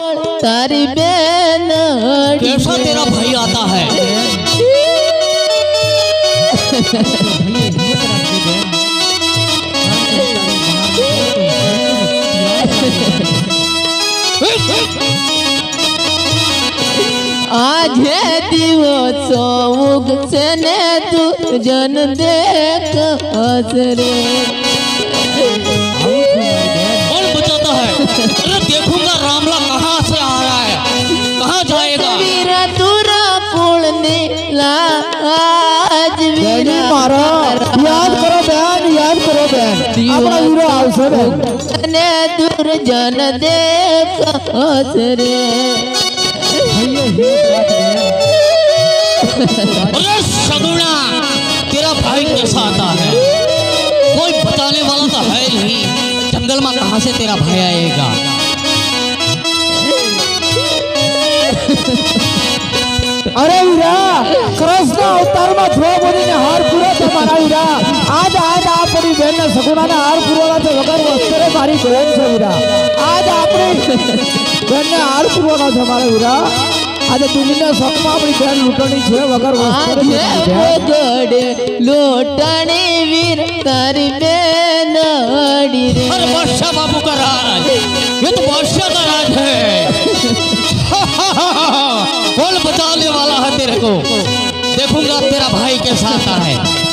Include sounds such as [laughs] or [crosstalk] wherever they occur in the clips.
तारी कैसा तेरा भाई आता है? आज दिवसों उग से ने तू जन देख हसरे लाज भी मारो याद करो बहन याद करो बहन। अपना हीरो अवसर है ने दूर जन दे कसरे। अरे सगुना तेरा भाई कैसा आता है? कोई बताने वाला तो है नहीं। जंगल में कहा से तेरा भाई आएगा? અરે હીરા કૃષ્ણ અવતારમાં દ્રૌપદીને હાર પૂરો છે મારા હીરા આજ આજ આપણી બેનને સગુણાને હાર પૂરવાના છે વગર વસ્ત્રે મારી બેન છે હીરા આજ આપણી બેનને હાર પૂરવાના છે મારા હીરા આજે દિલ્હીના શકમાં આપણી બેન લૂંટણી છે વગર વસ્ત્રે આજે ગોગડે લોટણી વીર તારી બેન અડી રે अरे बादशाह बाबू का राज ये तो बादशाह का राज है को। देखूँगा तेरा भाई के साथ है।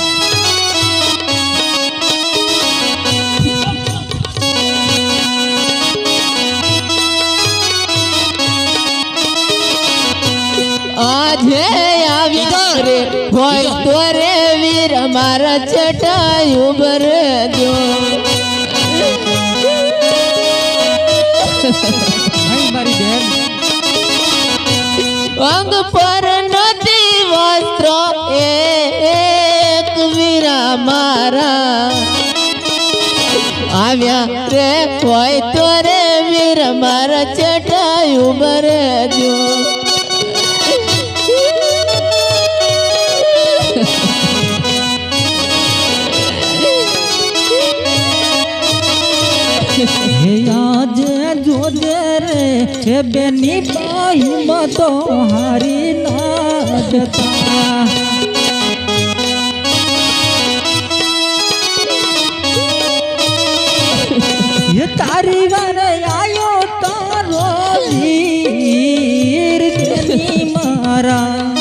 आज इधर। भाई तोरे वीर हमारा चटाई उबर दो। [laughs] મારા આવ્યા રે કોઈ તો રે વીર મારા ચટાયું હે આજે જોજે રે, હે બેની બાહીમાં તો હારી ના જતા. તારી વાર આયો તારો વીર બેની મારા.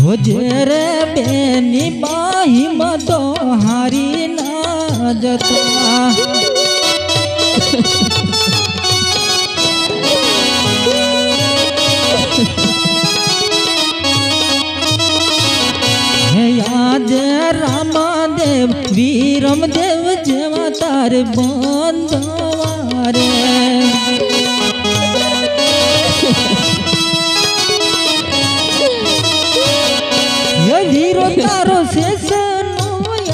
જોજે રે બેની બાહીમાં તો હારી ના જતા. વીરમદેવ જેવા તાર બંધવારે હે વીરો તારો શેષનો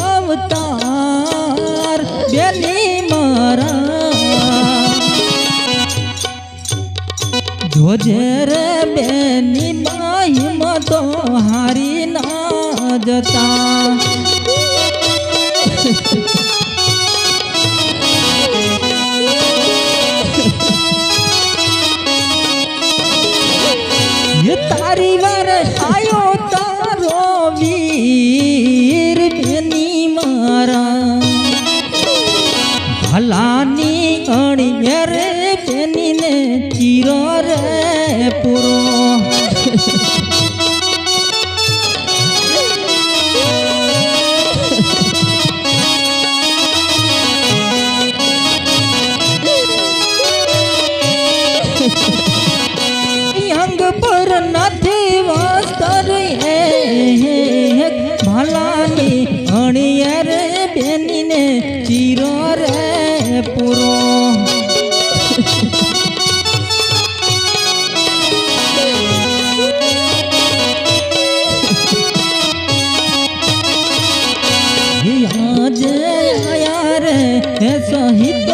અવતાર બેની મારા જોજે રે બેની માહીમાં તો હારી ના જતા Thank [laughs] you.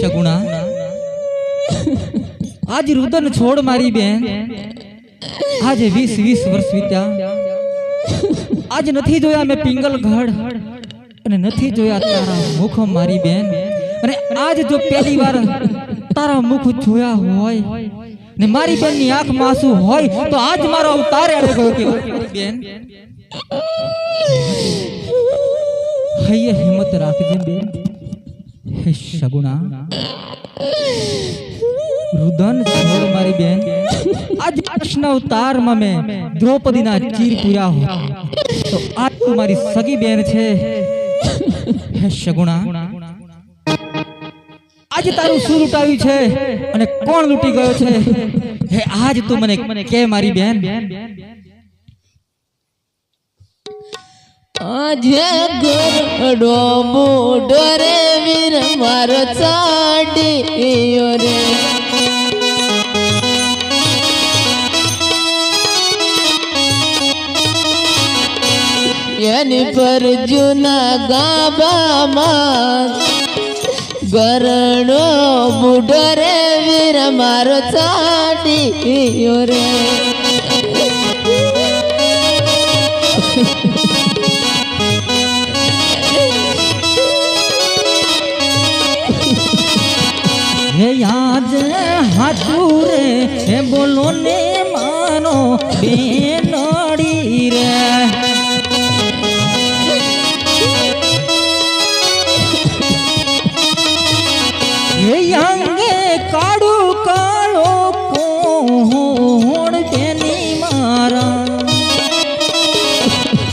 હે શગુણા? આજ રુદન છોડ મારી બેન. આજે વીસ વીસ વર્ષ વીત્યા. આજ નથી જોયા મેં પિંગલ ઘડ. અને નથી જોયા તારા મુખ મારી બેન. અને આજ જો પહેલી વાર તારા મુખ જોયા હોય ને મારી બેનની આંખમાં આંસુ હોય, તો આજ મારો અવતાર એડે ગયો કે, બેન, હૈયે હિંમત રાખજે, બેન. હે શગુણા. રુદન છોડ મારી બેન. આજ કૃષ્ણ અવતારમાં મેં દ્રૌપદીના ચીર પૂર્યા હો તો આજ તું મારી સગી બેન છે. હે શગુણા. આજે તારું શું લૂંટાવ્યું છે અને કોણ લૂંટી ગયો છે? હે, આજ તું મને કે મારી બેન? આજે ગરડો બુડો રે વીર મારો ચાડ્યો રે એની પર જૂના ગાબામાં ગરડો બુડો રે વીર મારો ચાડ્યો રે અંગે કાળું કાળો કોણ બેની મારા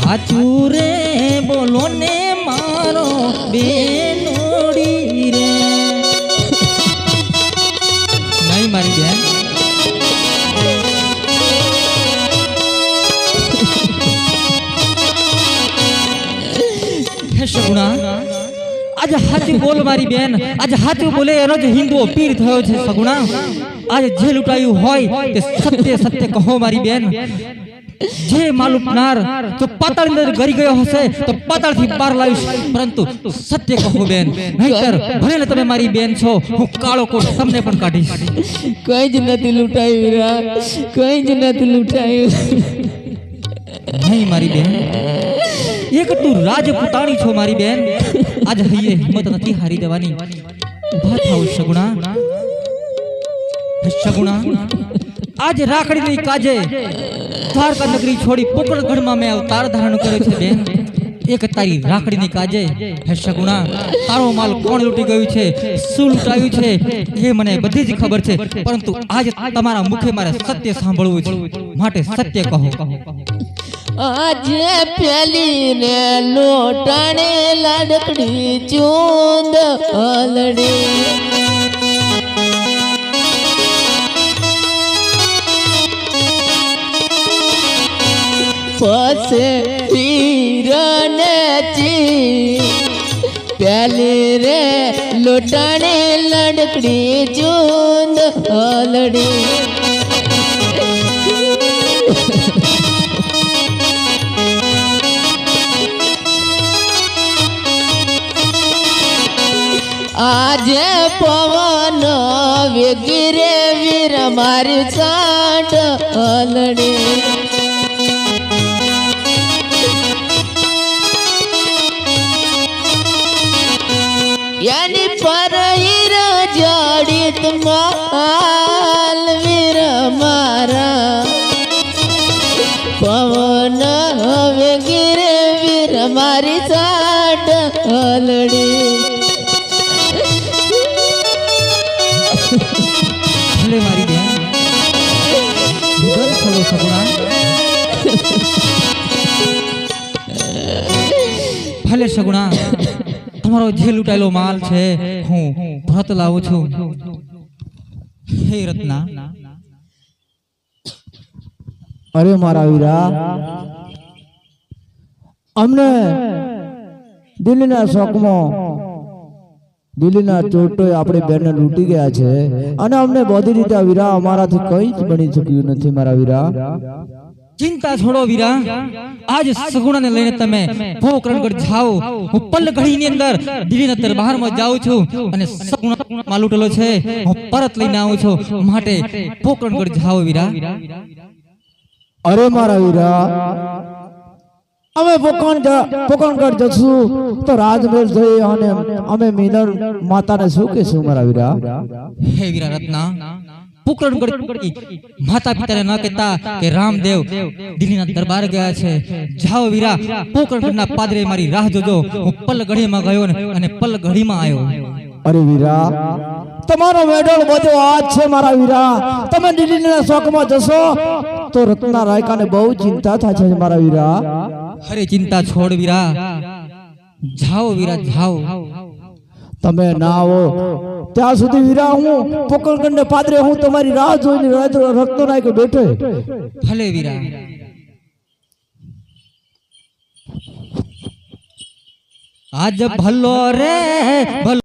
હાચું રે બોલો ને મારો બેનોડી રે નહીં મારી બેન હે સગુણા આજે હાચું બોલ મારી બેન આજે હાચું બોલે એનો જ હિન્દુઓ પીર થયો છે સગુણા. આજે જે લૂંટાયું હોય તે સત્ય સત્ય કહો મારી બેન. જે માલુપનાર જો પાતાળ અંદર ગરી ગયો હશે તો પાતાળથી બહાર લાવીશ. પરંતુ સત્ય કહો બેન નહીતર ભલે ને તમે મારી બેન છો હું કાળો કોટ તમને પણ કાઢીશ. કઈ જ નથી લૂંટાયું રા કઈ જ નથી લૂંટાયું. નહીં મારી બેન. એક તું રાજપૂતાણી છો મારી બેન. આજ હૈયે હિંમત નથી હારી દેવાની. ઊભા થાવ સગુણા સગુણા આજ રાખડીની કાજે દ્વારકા નગરી છોડી પોકળગઢમાં મેં અવતાર ધારણ કર્યો છે બેન. એક તારી રાખડીની કાજે, હે સગુણા તારો માલ કોણ લૂટી ગયું છે? શું લૂંટાયું છે? એ મને બધી જ ખબર છે. પરંતુ આજ તમારા મુખે મારે સત્ય સાંભળવું છે. માટે સત્ય કહો. આજે પેલી ને લોટાણે લાડકડી ચૂંદ હલડી. પસે પીરને ચી. પેલી રે લોટાણે લડકડી ચૂંદ હલડી. આજે પવન વેગીરે વીર મારી ચાટ હલડે. એની પર જડિત માલ વીર મારા. પવન વેગીરે વીર મારી ચાટ હલડી. ભલે સગુણા, તમારો જે લૂંટાયેલો માલ છે, હું ભરત લાવું છું. હે રત્ના, અરે મારા વીરા, અમને દિલ્હીના શોખમાં દિલ્હીના ચોટોએ આપણે બેનને લૂંટી ગયા છે. અને અમને બધી રીતે વીરા અમારાથી કંઈ જ બની શક્યું નથી, મારા વીરા. ચિંતા છોડો વીરા. આજ સગુણાને લઈને તમે પોકરણગઢ જાઓ. હું પલ ઘડીની અંદર દિલ્હીના દરબારમાં જાઉં છું અને સગુણા માં લૂંટેલો છે. હું પરત લઈને આવું છું. માટે પોકરણગઢ જાઓ વીરા. અરે મારા વીરા અમે પોકણ પોકણગઢ જશું. તો રાજમહેલ જઈ અને અમે મિનર માતાને શું કહેશું મારા વીરા? હે વીરા રત્ના પોકરણગઢ માતા પિતાને ન કહેતા કે રામદેવ દિલ્હીના દરબાર ગયા છે. જાઓ વીરા પોકરણગઢના પાદરે મારી રાહ જોજો. હું પલ ઘડીમાં ગયો ને અને પલગઢીમાં આવ્યો. અરે વીરા તમારો મેડલ બધો આજ છે મારા વીરા. તમે દિલ્હીના શોખમાં જશો તો રત્ના રાયકાને બહુ ચિંતા થાય છે મારા વીરા. અરે ચિંતા છોડ વીરા. જાઓ વીરા જાઓ. તમે ના આવો. ત્યાં સુધી વીરા હું પોકણગઢને પાદરે હું તમારી રાહ જોઈને રત્નો નાખ્યો બેઠો. ભલે વીરા આજ ભલો રે, ભલો